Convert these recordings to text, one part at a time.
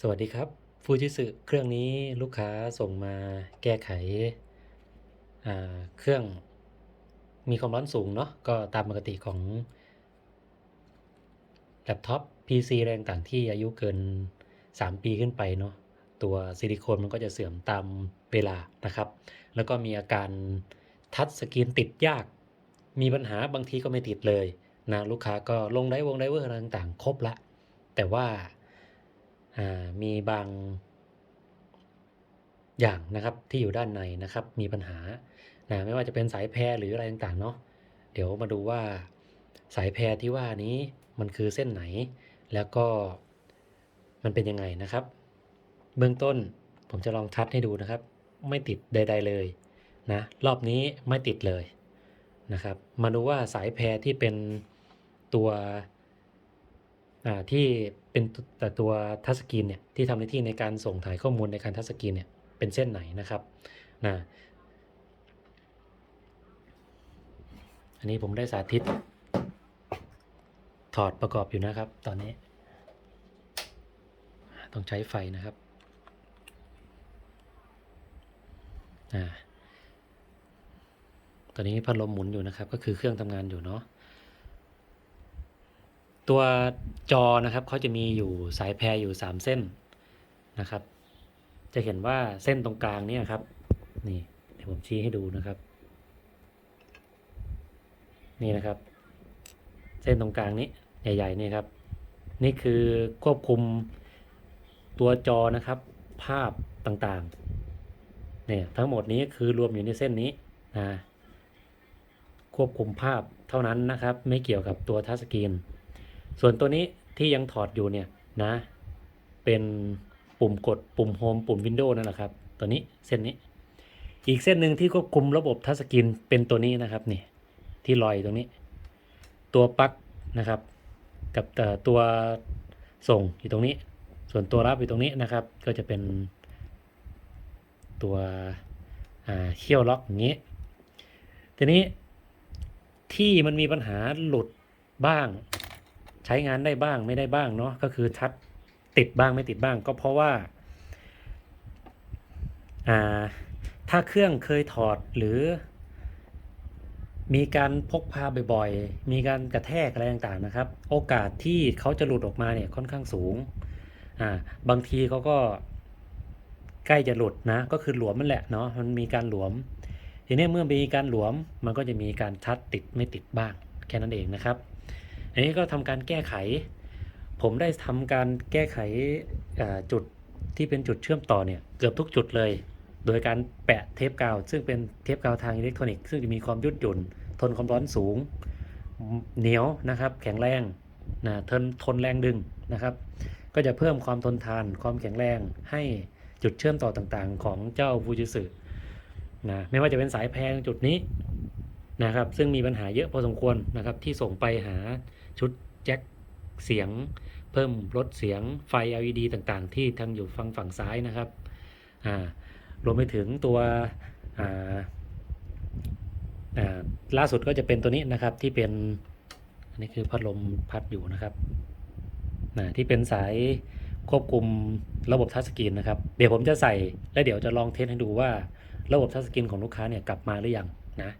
สวัสดีครับฟูจิสึเครื่องนี้ลูกค้าส่งมาแก้ไขเครื่องมีความร้อนสูงเนาะก็ตามปกติของแล็ปท็อป PC แรงต่างที่อายุเกิน 3 ปีขึ้นไปเนาะตัวซิลิโคนมันก็จะเสื่อมตามเวลานะครับ แล้วก็มีอาการทัชสกรีนติดยาก มีปัญหาบางทีก็ไม่ติดเลยนะลูกค้าก็ลงไดวงไดเวอร์อะไรต่างๆ ครบละ แต่ว่า มีบางอย่างนะครับที่อยู่ด้านในนะครับมีปัญหานะไม่ว่าจะเป็นสายแพรหรืออะไรต่างๆเนาะเดี๋ยวมาดูว่าสายแพรที่ว่านี้มันคือเส้นไหน แล้วก็มันเป็นยังไงนะครับ เบื้องต้นผมจะลองทัดให้ดูนะครับ ไม่ติดใด ๆเลยนะรอบนี้ไม่ติดเลยนะครับ มาดูว่าสายแพรที่เป็นตัว ที่เป็นแต่ตัวทัชสกรีนเนี่ยที่ทำหน้าที่ในการส่งถ่ายข้อมูลในการทัชสกรีนเนี่ยเป็นเส้นไหนนะครับนะอันนี้ผมได้สาธิต ถอดประกอบอยู่นะครับ ตอนนี้ ต้องใช้ไฟนะครับอตอนนี้พัดลมหมุนอยู่นะครับ ก็คือเครื่องทำงานอยู่เนาะ ตัวจอนะครับเขาจะมีอยู่สายแพรอยู่ 3 เส้นนะครับ จะเห็นว่าเส้นตรงกลางเนี่ยครับนี่เดี๋ยวผมชี้ให้ดูนะครับ นี่นะครับ เส้นตรงกลางนี้ใหญ่ๆนี่ครับ นี่คือควบคุมตัวจอนะครับ ภาพต่างๆเนี่ยทั้งหมดนี้คือรวมอยู่ในเส้นนี้นะควบคุมภาพเท่านั้นนะครับ ไม่เกี่ยวกับตัวทัชสกรีน ส่วนตัวนี้ที่ยังถอดอยู่เนี่ยนะ เป็นปุ่มกดปุ่มโฮมปุ่มวินโดว์นั่นแหละครับ ตัวนี้เส้นนี้ อีกเส้นหนึ่งที่ควบคุมระบบทัชสกรีนเป็นตัวนี้นะครับนี่ที่ลอยตรงนี้ ตัวปลั๊กนะครับ กับตัวส่งอยู่ตรงนี้ ส่วนตัวรับอยู่ตรงนี้นะครับ ก็จะเป็นตัวเขี้ยวล็อกอย่างนี้ทีนี้ที่มันมีปัญหาหลุดบ้าง ใช้งานได้บ้างไม่ได้บ้างเนาะก็คือชัดติดบ้างไม่ติดบ้าง ก็เพราะว่าอ่าถ้าเครื่องเคยถอดหรือ มีการพกพาบ่อยๆ มีการกระแทกอะไรต่างๆนะครับ โอกาสที่เขาจะหลุดออกมาเนี่ยค่อนข้างสูงอ่าบางทีเขาก็ใกล้จะหลุดนะ ก็คือหลวมมันแหละเนาะมันมีการหลวม ทีนี้เมื่อมีการหลวมมันก็จะมีการชัดติดไม่ติดบ้าง แค่นั้นเองนะครับ อันนี้ก็ทำการแก้ไข ผมได้ทำการแก้ไขจุดที่เป็นจุดเชื่อมต่อเนี่ยเกือบทุกจุดเลย โดยการแปะเทปกาว ซึ่งเป็นเทปกาวทางอิเล็กทรอนิกส์ซึ่งจะมีความยืดหยุ่น ทนความร้อนสูง เหนียวนะครับ แข็งแรงนะทนทนแรงดึงนะครับ ก็จะเพิ่มความทนทานความแข็งแรงให้จุดเชื่อมต่อต่างๆ ของเจ้าฟูจิสึนะไม่ว่าจะเป็นสายแพงจุดนี้นะครับ ซึ่งมีปัญหาเยอะพอสมควรนะครับที่ส่งไปหา ชุดแจ็คเสียง เพิ่มลดเสียงไฟ LED ต่างๆ ที่ทางอยู่ฝั่งฝั่งซ้ายนะครับรวมไปถึงตัวล่าสุดก็จะเป็นตัวนี้นะครับที่เป็นอันนี้คือพัดลมพัดอยู่นะครับที่เป็นสายควบคุมระบบทัชสกรีนนะครับ เดี๋ยวผมจะใส่และเดี๋ยวจะลองเทสให้ดูว่าระบบทัชสกรีนของลูกค้าเนี่ยกลับมาหรือยังนะ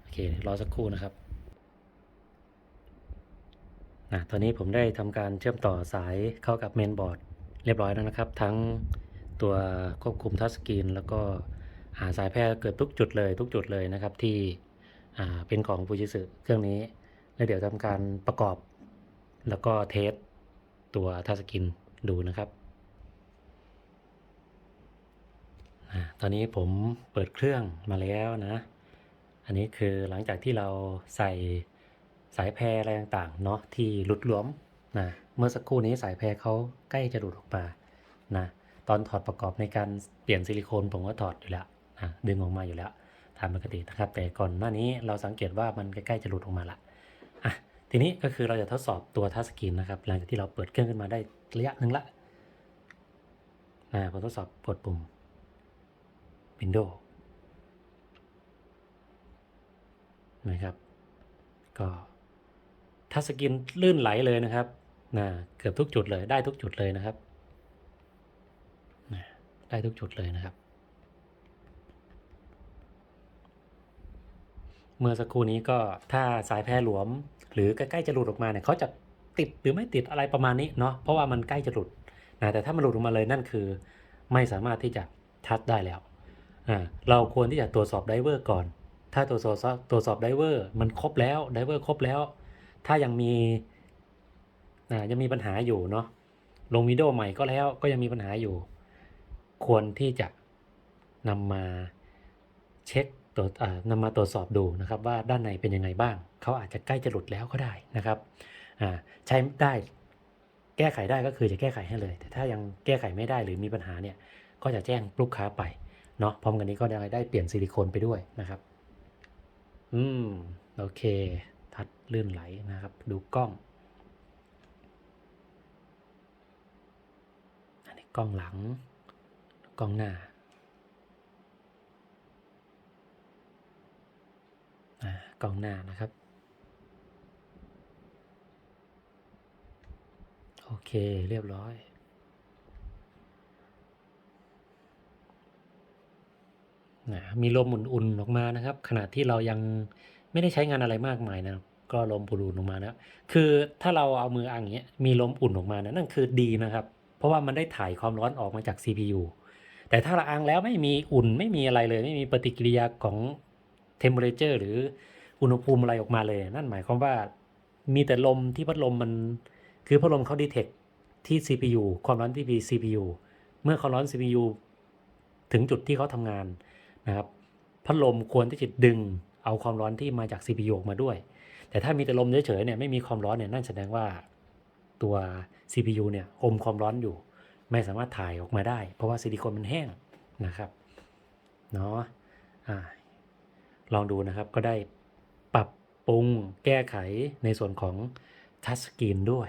โอเค รอสักครู่นะครับ นะตอนนี้ผมได้ทำการเชื่อมต่อสายเข้ากับเมนบอร์ดเรียบร้อยแล้วนะครับ ทั้งตัวควบคุมทัชสกรีนแล้วก็หาสายแพร่เกิดทุกจุดเลยทุกจุดเลยนะครับที่เป็นของฟูจิสึเครื่องนี้ แล้วเดี๋ยวทำการประกอบแล้วก็เทสตัวทัชสกรีนดูนะครับตอนนี้ผมเปิดเครื่องมาแล้วนะ อันนี้คือหลังจากที่เราใส่ สายแพรอะไรต่างๆเนาะที่หลุดหลวมนะเมื่อสักครู่นี้สายแพรเขาใกล้จะหลุดออกมานะตอนถอดประกอบในการเปลี่ยนซิลิโคนผมก็ถอดอยู่แล้วนะดึงออกมาอยู่แล้วตามปกตินะครับ แต่ก่อนหน้านี้เราสังเกตว่ามันใกล้ๆจะหลุดออกมาละอะทีนี้ก็คือเราจะทดสอบตัวทัชสกรีนนะครับ หลังจากที่เราเปิดเครื่องขึ้นมาได้ระยะหนึ่งละนะผมทดสอบกดปุ่ม Windows นะครับ ก็ ทัชสกรีนลื่นไหลเลยนะครับนะเกือบทุกจุดเลยได้ทุกจุดเลยนะครับได้ทุกจุดเลยนะครับ เมื่อสักครู่นี้ก็ถ้าสายแพรหลวม หรือใกล้ๆจะหลุดออกมาเนี่ยเขาจะติดหรือไม่ติดอะไรประมาณนี้เนาะเพราะว่ามันใกล้จะหลุดนะแต่ถ้ามันหลุดออกมาเลยนั่นคือ ไม่สามารถที่จะทัดได้แล้วเราควรที่จะตรวจสอบไดเวอร์ก่อน ถ้าตรวจสอบตรวจสอบไดเวอร์มันครบแล้วไดเวอร์ครบแล้ว ถ้ายังมีอยังมีปัญหาอยู่เนาะลงวิดีโอใหม่ก็แล้วก็ยังมีปัญหาอยู่ ควรที่จะนำมาเช็คตรวจนำมาตรวจสอบดูนะครับว่าด้านในเป็นยังไงบ้าง เขาอาจจะใกล้จะหลุดแล้วก็ได้นะครับใช้ได้แก้ไขได้ก็คือจะแก้ไขให้เลย แต่ถ้ายังแก้ไขไม่ได้หรือมีปัญหาเนี่ยก็จะแจ้งลูกค้าไปเนาะพร้อมกันนี้ก็ได้ได้เปลี่ยนซิลิโคนไปด้วยนะครับ อืม โอเค ทัดลื่นไหลนะครับ ดูกล้อง อันนี้กล้องหลัง กล้องหน้าอ่ากล้องหน้านะครับ โอเคเรียบร้อยนะมีลมอุ่นๆออกมานะครับ ขณะที่เรายังไม่ได้ใช้งานอะไรมากมายนะครับ ก็ลมอุ่นๆออกมานะคือถ้าเราเอามืออังอย่างเงี้ยมีลมอุ่นออกมานะนั่นคือดีนะครับ เพราะว่ามันได้ถ่ายความร้อนออกมาจาก CPU แต่ถ้าเราอังแล้วไม่มีอุ่นไม่มีอะไรเลย ไม่มีปฏิกิริยาของ temperature หรืออุณหภูมิอะไรออกมาเลย นั่นหมายความว่ามีแต่ลมที่พัดลมมันคือพัดลมเขาดีเทคที่ CPU ความร้อนที่ CPU เมื่อความร้อน CPU ถึงจุดที่เขาทำงานนะครับพัดลมควรที่จะดึง เอาความร้อนที่มาจาก CPU ออกมาด้วย แต่ถ้ามีแต่ลมเฉยๆเนี่ยไม่มีความร้อนเนี่ยนั่นแสดงว่าตัว CPU เนี่ยอมความร้อนอยู่ ไม่สามารถถ่ายออกมาได้ เพราะว่าซิลิโคนมันแห้งนะครับเนาะอ่าลองดูนะครับก็ได้ปรับปรุงแก้ไขในส่วนของทัชสกรีนด้วย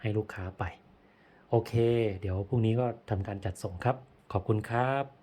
ให้ลูกค้าไป โอเค เดี๋ยวพรุ่งนี้ก็ทำการจัดส่งครับ ขอบคุณครับ